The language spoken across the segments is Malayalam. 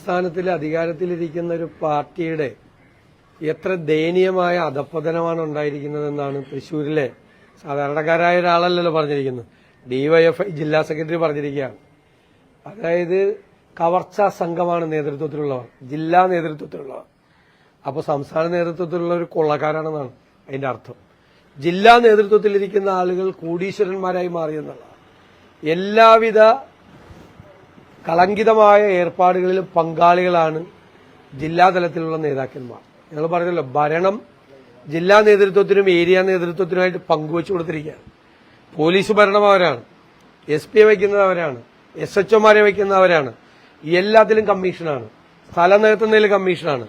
സംസ്ഥാനത്തിൽ അധികാരത്തിലിരിക്കുന്ന ഒരു പാർട്ടിയുടെ എത്ര ദയനീയമായ അധപ്പതനമാണ് ഉണ്ടായിരിക്കുന്നതെന്നാണ് തൃശൂരിലെ സാധാരണക്കാരായ ഒരാളല്ലല്ലോ പറഞ്ഞിരിക്കുന്നത്. ഡിവൈഎഫ്ഐ ജില്ലാ സെക്രട്ടറി പറഞ്ഞിരിക്കുകയാണ്. അതായത് കവർച്ചാ സംഘമാണ് നേതൃത്വത്തിലുള്ളവർ ജില്ലാ നേതൃത്വത്തിലുള്ളവർ. അപ്പോൾ സംസ്ഥാന നേതൃത്വത്തിലുള്ള ഒരു കൊള്ളക്കാരാണെന്നാണ് അതിന്റെ അർത്ഥം. ജില്ലാ നേതൃത്വത്തിലിരിക്കുന്ന ആളുകൾ കോടീശ്വരന്മാരായി മാറിയെന്നുള്ള എല്ലാവിധ കളങ്കിതമായ ഏർപ്പാടുകളിലും പങ്കാളികളാണ് ജില്ലാതലത്തിലുള്ള നേതാക്കന്മാർ. ഞങ്ങൾ പറഞ്ഞല്ലോ ഭരണം ജില്ലാ നേതൃത്വത്തിനും ഏരിയ നേതൃത്വത്തിനുമായിട്ട് പങ്കുവച്ചു കൊടുത്തിരിക്കുകയാണ്. പോലീസ് ഭരണം അവരാണ് എസ് പി വയ്ക്കുന്നത് അവരാണ് എസ് എച്ച് ഒമാരെ വയ്ക്കുന്നവരാണ് എല്ലാത്തിലും കമ്മീഷനാണ് സ്ഥലം നികത്തുന്നതിൽ കമ്മീഷനാണ്.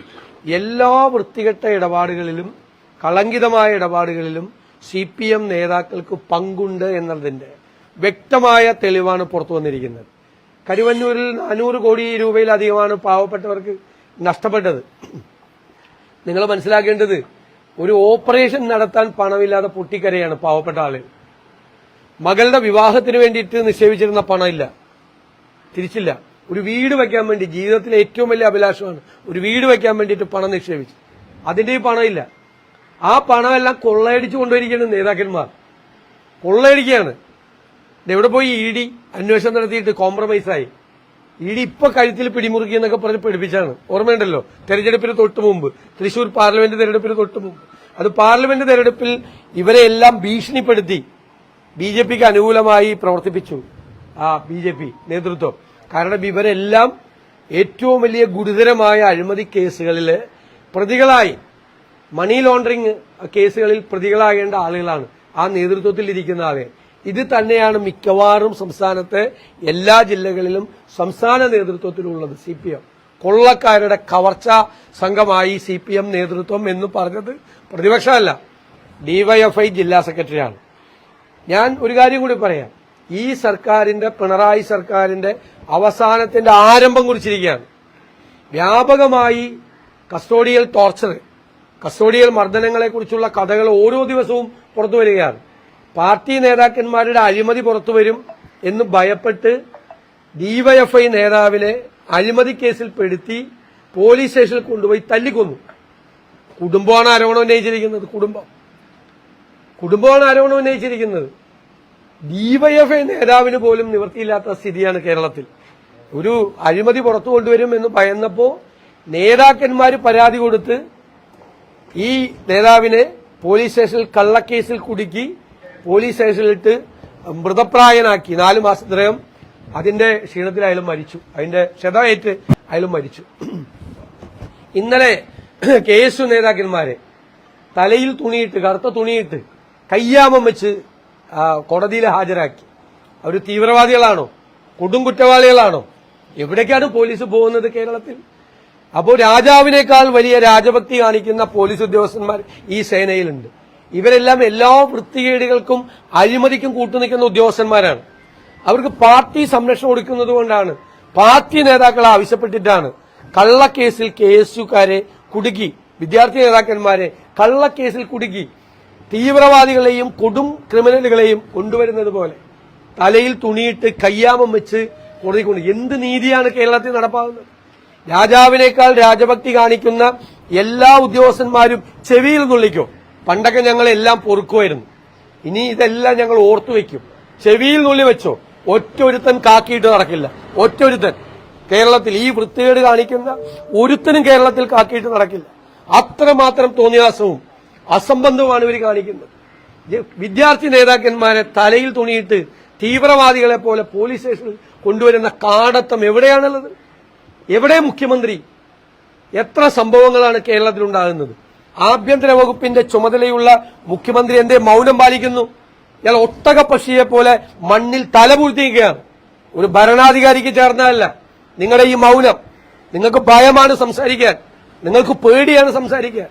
എല്ലാ വൃത്തികെട്ട ഇടപാടുകളിലും കളങ്കിതമായ ഇടപാടുകളിലും സി പി എം നേതാക്കൾക്ക് പങ്കുണ്ട് എന്നതിന്റെ വ്യക്തമായ തെളിവാണ് പുറത്തു വന്നിരിക്കുന്നത്. കരുവന്നൂരിൽ നാനൂറ് കോടി രൂപയിലധികമാണ് പാവപ്പെട്ടവർക്ക് നഷ്ടപ്പെട്ടത്. നിങ്ങൾ മനസ്സിലാക്കേണ്ടത് ഒരു ഓപ്പറേഷൻ നടത്താൻ പണമില്ലാതെ പൊട്ടിക്കരയാണ് പാവപ്പെട്ട ആളുകൾ മകളുടെ വിവാഹത്തിന് വേണ്ടിയിട്ട് നിക്ഷേപിച്ചിരുന്ന പണമില്ല. തിരിച്ചില്ല. ഒരു വീട് വെക്കാൻ വേണ്ടി ജീവിതത്തിലെ ഏറ്റവും വലിയ അഭിലാഷമാണ് ഒരു വീട് വെക്കാൻ വേണ്ടിയിട്ട് പണം നിക്ഷേപിച്ചു. അതിന്റെ പണമില്ല. ആ പണമെല്ലാം കൊള്ളയടിച്ചു കൊണ്ടുവരികയാണ് നേതാക്കന്മാർ. കൊള്ളയടിക്കുകയാണ്. എവിടെ പോയി ഇ ഡി? അന്വേഷണം നടത്തിയിട്ട് കോംപ്രമൈസായി ഇ ഡി ഇപ്പൊ കഴുത്തിൽ പിടിമുറുക്കി എന്നൊക്കെ പറഞ്ഞ് പിടിപ്പിച്ചാണ്. ഓർമ്മയുണ്ടല്ലോ? തെരഞ്ഞെടുപ്പിന് തൊട്ട് മുമ്പ്. തൃശൂർ പാർലമെന്റ് തെരഞ്ഞെടുപ്പിന് തൊട്ട് മുമ്പ്. അത് പാർലമെന്റ് തെരഞ്ഞെടുപ്പിൽ ഇവരെ എല്ലാം ഭീഷണിപ്പെടുത്തി ബി ജെ പിക്ക് അനുകൂലമായി പ്രവർത്തിപ്പിച്ചു ആ ബി ജെ പി നേതൃത്വം. കാരണം ഇവരെല്ലാം ഏറ്റവും വലിയ ഗുരുതരമായ അഴിമതി കേസുകളിൽ പ്രതികളായി. മണി ലോണ്ടറിംഗ് കേസുകളിൽ പ്രതികളാകേണ്ട ആളുകളാണ്. ആ നേതൃത്വത്തിൽ ഇരിക്കുന്ന ആളുകൾ ഇത് തന്നെയാണ് മിക്കവാറും സംസ്ഥാനത്തെ എല്ലാ ജില്ലകളിലും സംസ്ഥാന നേതൃത്വത്തിലുള്ളത് സി പി എം. കൊള്ളക്കാരുടെ കവർച്ച സംഘമായി സി പി എം നേതൃത്വം എന്ന് പറഞ്ഞത് പ്രതിപക്ഷമല്ല ഡിവൈഎഫ്ഐ ജില്ലാ സെക്രട്ടറിയാണ്. ഞാൻ ഒരു കാര്യം കൂടി പറയാം. ഈ സർക്കാരിന്റെ പിണറായി സർക്കാരിന്റെ അവസാനത്തിന്റെ ആരംഭം കുറിച്ചിരിക്കുകയാണ്. വ്യാപകമായി കസ്റ്റോഡിയൽ ടോർച്ചർ കസ്റ്റോഡിയൽ മർദ്ദനങ്ങളെക്കുറിച്ചുള്ള കഥകൾ ഓരോ ദിവസവും പുറത്തു വരികയാണ് പാർട്ടി നേതാക്കന്മാരുടെ അഴിമതി പുറത്തു വരും എന്ന് ഭയപ്പെട്ട് ഡിവൈഎഫ്ഐ നേതാവിനെ അഴിമതി കേസിൽ പെടുത്തി പോലീസ് സ്റ്റേഷനിൽ കൊണ്ടുപോയി തല്ലിക്കൊന്നു. കുടുംബമാണ് ആരോപണം ഉന്നയിച്ചിരിക്കുന്നത്? കുടുംബം. കുടുംബമാണ് ആരോപണം ഉന്നയിച്ചിരിക്കുന്നത്? ഡിവൈഎഫ്ഐ നേതാവിന് പോലും നിവൃത്തിയില്ലാത്ത സ്ഥിതിയാണ് കേരളത്തിൽ. ഒരു അഴിമതി പുറത്തു കൊണ്ടുവരും എന്ന് ഭയന്നപ്പോ നേതാക്കന്മാർ പരാതി കൊടുത്ത് ഈ നേതാവിനെ പോലീസ് സ്റ്റേഷനിൽ കള്ളക്കേസിൽ കുടുക്കി പോലീസ് സ്റ്റേഷനിലിട്ട് മൃതപ്രായനാക്കി നാല് മാസത്തിനകം അതിന്റെ ക്ഷീണത്തിൽ അയാൾ മരിച്ചു. അതിന്റെ ക്ഷതമേറ്റ് അയാൾ മരിച്ചു. ഇന്നലെ കെ എസ് യു നേതാക്കന്മാരെ തലയിൽ തുണിയിട്ട് കറുത്ത തുണിയിട്ട് കയ്യാമം വെച്ച് കോടതിയിൽ ഹാജരാക്കി. അവർ തീവ്രവാദികളാണോ? കൊടും കുറ്റവാളികളാണോ? എവിടേക്കാണ് പോലീസ് പോകുന്നത് കേരളത്തിൽ? അപ്പോൾ രാജാവിനേക്കാൾ വലിയ രാജഭക്തി കാണിക്കുന്ന പോലീസ് ഉദ്യോഗസ്ഥന്മാർ ഈ സേനയിലുണ്ട്. ഇവരെല്ലാം എല്ലാ വൃത്തികേടുകൾക്കും അഴിമതിക്കും കൂട്ടുനിൽക്കുന്ന ഉദ്യോഗസ്ഥന്മാരാണ്. അവർക്ക് പാർട്ടി സംരക്ഷണം കൊടുക്കുന്നത് കൊണ്ടാണ്. പാർട്ടി നേതാക്കൾ ആവശ്യപ്പെട്ടിട്ടാണ്. കള്ളക്കേസിൽ കെ എസ് കുടുക്കി. വിദ്യാർത്ഥി നേതാക്കന്മാരെ കള്ളക്കേസിൽ കുടുക്കി. തീവ്രവാദികളെയും കൊടും ക്രിമിനലുകളെയും കൊണ്ടുവരുന്നത് പോലെ. തലയിൽ തുണിയിട്ട് കയ്യാമം വെച്ച് കോടതി എന്ത് നീതിയാണ് കേരളത്തിൽ നടപ്പാകുന്നത്? രാജാവിനേക്കാൾ രാജഭക്തി കാണിക്കുന്ന എല്ലാ ഉദ്യോഗസ്ഥന്മാരും ചെവിയിൽ നുള്ളിക്കും പണ്ടൊക്കെ ഞങ്ങൾ എല്ലാം പൊറുക്കുമായിരുന്നു. ഇനി ഇതെല്ലാം ഞങ്ങൾ ഓർത്തു വെക്കും ചെവിയിൽ നുള്ളി വെച്ചോ. ഒറ്റൊരുത്തൻ കാക്കിയിട്ട് നടക്കില്ല. ഒറ്റൊരുത്തൻ. കേരളത്തിൽ ഈ വൃത്തികേട് കാണിക്കുന്ന ഒരുത്തനും കേരളത്തിൽ കാക്കിയിട്ട് നടക്കില്ല. അത്രമാത്രം തോന്നിയാസവും അസംബന്ധവുമാണ് ഇവർ കാണിക്കുന്നത്. വിദ്യാർത്ഥി നേതാക്കന്മാരെ തലയിൽ തുണിയിട്ട് തീവ്രവാദികളെ പോലെ പോലീസ് സ്റ്റേഷനിൽ കൊണ്ടുവരുന്ന കാടത്തം എവിടെയാണുള്ളത്? എവിടെ മുഖ്യമന്ത്രി? എത്ര സംഭവങ്ങളാണ് കേരളത്തിൽ ഉണ്ടാകുന്നത് ആഭ്യന്തര വകുപ്പിന്റെ ചുമതലയുള്ള മുഖ്യമന്ത്രി എന്തേ മൗനം പാലിക്കുന്നു? ഇയാൾ ഒട്ടക പക്ഷിയെ പോലെ മണ്ണിൽ തലപൂഴ്ത്തിയിരിക്കുകയാണ് ഒരു ഭരണാധികാരിക്ക് ചേർന്നതല്ല. നിങ്ങളുടെ ഈ മൗനം. നിങ്ങൾക്ക് ഭയമാണ് സംസാരിക്കാൻ. നിങ്ങൾക്ക് പേടിയാണ് സംസാരിക്കാൻ.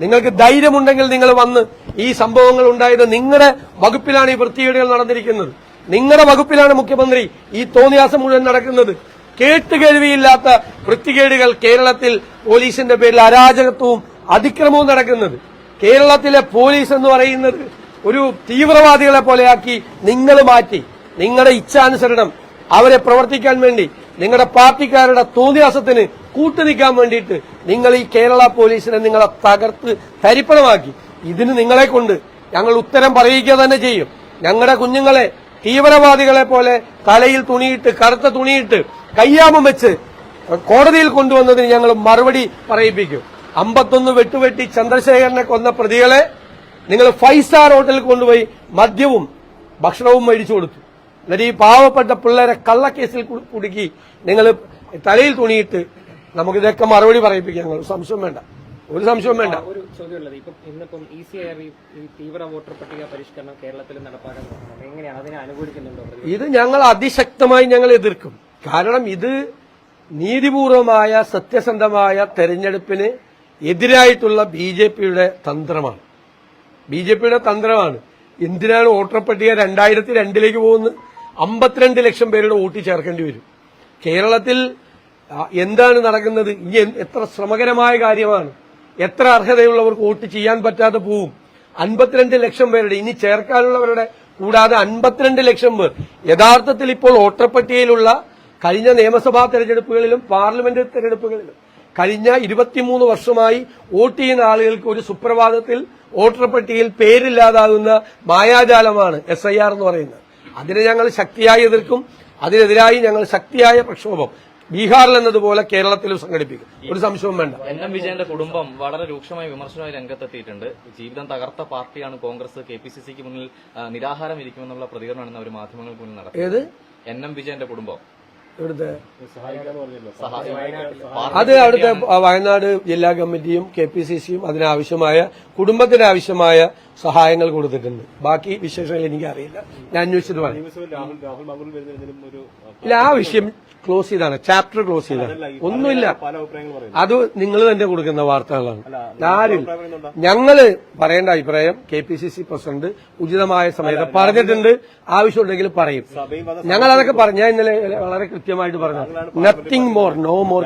നിങ്ങൾക്ക് ധൈര്യമുണ്ടെങ്കിൽ നിങ്ങൾ വന്ന് ഈ സംഭവങ്ങൾ ഉണ്ടായത് നിങ്ങളുടെ വകുപ്പിലാണ് ഈ വൃത്തികേടുകൾ നടന്നിരിക്കുന്നത്. നിങ്ങളുടെ വകുപ്പിലാണ് മുഖ്യമന്ത്രി ഈ തോന്നിയാസം മുഴുവൻ നടക്കുന്നത്. കേട്ടുകേൾവിയില്ലാത്ത വൃത്തികേടുകൾ കേരളത്തിൽ പോലീസിന്റെ പേരിൽ അരാജകത്വവും അതിക്രമവും നടക്കുന്നത്. കേരളത്തിലെ പോലീസ് എന്ന് പറയുന്നത് ഒരു തീവ്രവാദികളെ പോലെയാക്കി നിങ്ങൾ മാറ്റി നിങ്ങളുടെ ഇച്ഛാനുസരണം അവരെ പ്രവർത്തിക്കാൻ വേണ്ടി നിങ്ങളുടെ പാർട്ടിക്കാരുടെ തോന്നിയാസത്തിന് കൂട്ടുനിൽക്കാൻ വേണ്ടിയിട്ട് നിങ്ങൾ ഈ കേരള പോലീസിനെ നിങ്ങളെ തകർത്ത് തരിപ്പണമാക്കി. ഇതിന് നിങ്ങളെ കൊണ്ട് ഞങ്ങൾ ഉത്തരം പറയിക്കുക തന്നെ ചെയ്യും. ഞങ്ങളുടെ കുഞ്ഞുങ്ങളെ തീവ്രവാദികളെ പോലെ തലയിൽ തുണിയിട്ട് കറുത്ത തുണിയിട്ട് കയ്യാമം വെച്ച് കോടതിയിൽ കൊണ്ടുവന്നതിന് ഞങ്ങൾ മറുപടി പറയിപ്പിക്കും. അമ്പത്തൊന്ന് വെട്ടുവെട്ടി ചന്ദ്രശേഖരനെ കൊന്ന പ്രതികളെ നിങ്ങൾ ഫൈവ് സ്റ്റാർ ഹോട്ടലിൽ കൊണ്ടുപോയി മദ്യവും ഭക്ഷണവും മേടിച്ചു കൊടുത്തു. എന്നിട്ട് ഈ പാവപ്പെട്ട പിള്ളേരെ കള്ളക്കേസിൽ കുടുക്കി നിങ്ങൾ തലയിൽ തുണിയിട്ട് നമുക്ക് ഇതൊക്കെ മറുപടി പറയിപ്പിക്കാം. ഞങ്ങൾ സംശയം വേണ്ട. ഒരു സംശയം വേണ്ട. ഒരു ചോദ്യമുള്ളത്. ഇപ്പം ഇന്നിപ്പം ഇ സി ഐ ഈ തീവ്ര വോട്ടർ പട്ടിക പരിഷ്കരണം കേരളത്തിൽ നടപ്പാക്കാൻ എങ്ങനെയാണ് അതിനെ അനുകൂലിക്കുന്നുണ്ടോ ഇത് ഞങ്ങൾ അതിശക്തമായി ഞങ്ങൾ എതിർക്കും. കാരണം ഇത് നീതിപൂർവമായ സത്യസന്ധമായ തെരഞ്ഞെടുപ്പിന് എതിരായിട്ടുള്ള ബി ജെ പിയുടെ തന്ത്രമാണ്. ബി ജെ പിയുടെ തന്ത്രമാണ്. എന്തിനാണ് വോട്ടർ പട്ടിക രണ്ടായിരത്തി രണ്ടിലേക്ക് പോകുന്നത്? അമ്പത്തിരണ്ട് ലക്ഷം പേരുടെ വോട്ട് ചേർക്കേണ്ടി വരും. കേരളത്തിൽ എന്താണ് നടക്കുന്നത്? ഇനി എത്ര ശ്രമകരമായ കാര്യമാണ്. എത്ര അർഹതയുള്ളവർക്ക് വോട്ട് ചെയ്യാൻ പറ്റാതെ പോവും. അൻപത്തിരണ്ട് ലക്ഷം പേരുടെ ഇനി ചേർക്കാനുള്ളവരുടെ കൂടാതെ അൻപത്തിരണ്ട് ലക്ഷം പേർ. യഥാർത്ഥത്തിൽ ഇപ്പോൾ വോട്ടർ പട്ടികയിലുള്ള കഴിഞ്ഞ നിയമസഭാ തെരഞ്ഞെടുപ്പുകളിലും പാർലമെന്റ് തെരഞ്ഞെടുപ്പുകളിലും കഴിഞ്ഞ ഇരുപത്തിമൂന്ന് വർഷമായി വോട്ട് ചെയ്യുന്ന ആളുകൾക്ക് ഒരു സുപ്രഭാതത്തിൽ വോട്ടർ പട്ടികയിൽ പേരില്ലാതാകുന്ന മായാജാലമാണ് എസ് ഐ ആർ എന്ന് പറയുന്നത്. അതിനെ ഞങ്ങൾ ശക്തിയായി എതിർക്കും അതിനെതിരായി ഞങ്ങൾ ശക്തിയായ പ്രക്ഷോഭം. ബീഹാറിൽ എന്നതുപോലെ കേരളത്തിലും സംഘടിപ്പിക്കും. ഒരു സംശയവും വേണ്ട. എൻ എം വിജയന്റെ കുടുംബം വളരെ രൂക്ഷമായ വിമർശനമായി രംഗത്തെത്തിയിട്ടുണ്ട്. ജീവിതം തകർത്ത പാർട്ടിയാണ് കോൺഗ്രസ്. കെ പി സി സിക്ക് മുന്നിൽ നിരാഹാരം ഇരിക്കുമെന്നുള്ള പ്രതികരണമാണ് അവർ മാധ്യമങ്ങൾക്ക് മുന്നിൽ നടത്തിയത് എൻ എം വിജയന്റെ കുടുംബം. ഇവിടുത്തെ അത് അവിടുത്തെ വയനാട് ജില്ലാ കമ്മിറ്റിയും കെ പി സി സിയും അതിനാവശ്യമായ കുടുംബത്തിന് ആവശ്യമായ സഹായങ്ങൾ കൊടുത്തിട്ടുണ്ട്. ബാക്കി വിശേഷങ്ങൾ എനിക്കറിയില്ല. ഞാൻ അന്വേഷിച്ചിട്ട് പറയാം. ഇല്ല ആ വിഷയം ക്ലോസ് ചെയ്താണ്. ചാപ്റ്റർ ക്ലോസ് ചെയ്താണ്. ഒന്നുമില്ല. അത് നിങ്ങൾ തന്നെ കൊടുക്കുന്ന വാർത്തകളാണ്. ആരും ഞങ്ങൾ പറയേണ്ട അഭിപ്രായം K P C C president ഉചിതമായ സമയത്ത് പറഞ്ഞിട്ടുണ്ട്. ആവശ്യമുണ്ടെങ്കിൽ പറയും. ഞങ്ങൾ അതൊക്കെ പറഞ്ഞു ഇന്നലെ വളരെ കൃത്യമായിട്ട് പറഞ്ഞു. Nothing more no more